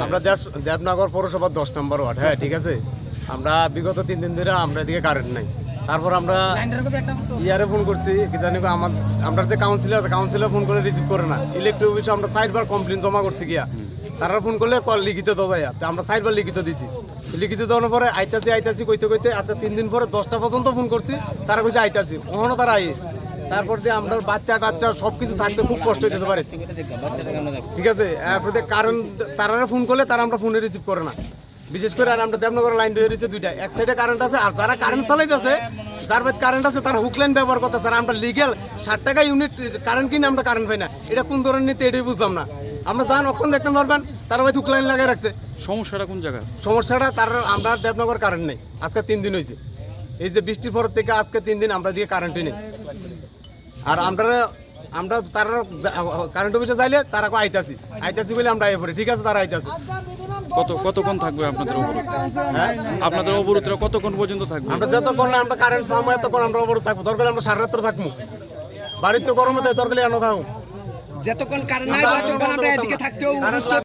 আমরা দেবনগর পৌরসভার দশ নম্বর ওয়ার্ড হ্যাঁ ঠিক আছে? আমরা বিগত তিন দিন ধরে আমরা এদিকে কারেন্ট নাই। তারপর আমরা ইয়ারে ফোন করছি জানি আমার আমরা যে কাউন্সিলর আছে কাউন্সিলর ফোন করে রিসিভ করে না। ইলেকট্রিক অফিসে আমরা সাইডবার কমপ্লেন জমা করছি গিয়া। তারা ফোন করলে কল লিখিত দেওয়া আমরা সাইডবার লিখিত দিছি। লিখিত দেওয়ার পরে আইতাছি আইতাছি কইতে কইতে আজকে তিন দিন পরে দশটা পর্যন্ত ফোন করছি। তারা কইছে আইতাছি। কখনো তারা আই তারপর যে আমরা বাচ্চা টাচ্চা সব কিছু থাকতে খুব কষ্ট হইতে পারে ঠিক আছে? এরপরে কারণ তারা ফোন করলে তারা আমরা ফোনে রিসিভ করে না। বিশেষ করে আর আমরা দেবনগর লাইন দিয়ে রয়েছে দুইটা। এক সাইডে কারেন্ট আছে আর যারা কারেন্ট চালাইতেছে যার বাদ কারেন্ট আছে তারা হুক লাইন ব্যবহার করতেছে। আর আমরা লিগেল ষাট টাকা ইউনিট কারেন্ট কিনে আমরা কারেন্ট পাই না। এটা কোন ধরনের নীতি এটাই বুঝলাম না। আমরা যান অক্ষণ দেখতে পারবেন তারা ভাই হুক লাইন লাগাই রাখছে। সমস্যাটা কোন জায়গায়? সমস্যাটা তার আমরা দেবনগর কারেন্ট নেই। আজকে তিন দিন হয়েছে এই যে বৃষ্টির পর থেকে আজকে তিন দিন আমরা দিকে কারেন্টই নেই। আর আমরা আমরা তারা কারেন্ট অফিসে চাইলে তারা কো আইতাছি। আইতাছি বলে আমরা আই ঠিক আছে তারা আইতাছি। কত কতক্ষণ থাকবে আপনাদের অবরোধ? হ্যাঁ? আপনাদের অবরোধটা কতক্ষণ পর্যন্ত থাকবে? আমরা যতক্ষণ না আমরা কারেন্ট পাবো এতক্ষণ আমরা অবরোধ থাকব। দরকার হলে আমরা সাড়ে রাত্রে থাকব। বাড়ির তো গরমে দরকার হলে এনে থাকব। যতক্ষণ কারেন্ট নাই ততক্ষণ আমরা এদিকে থাকতেও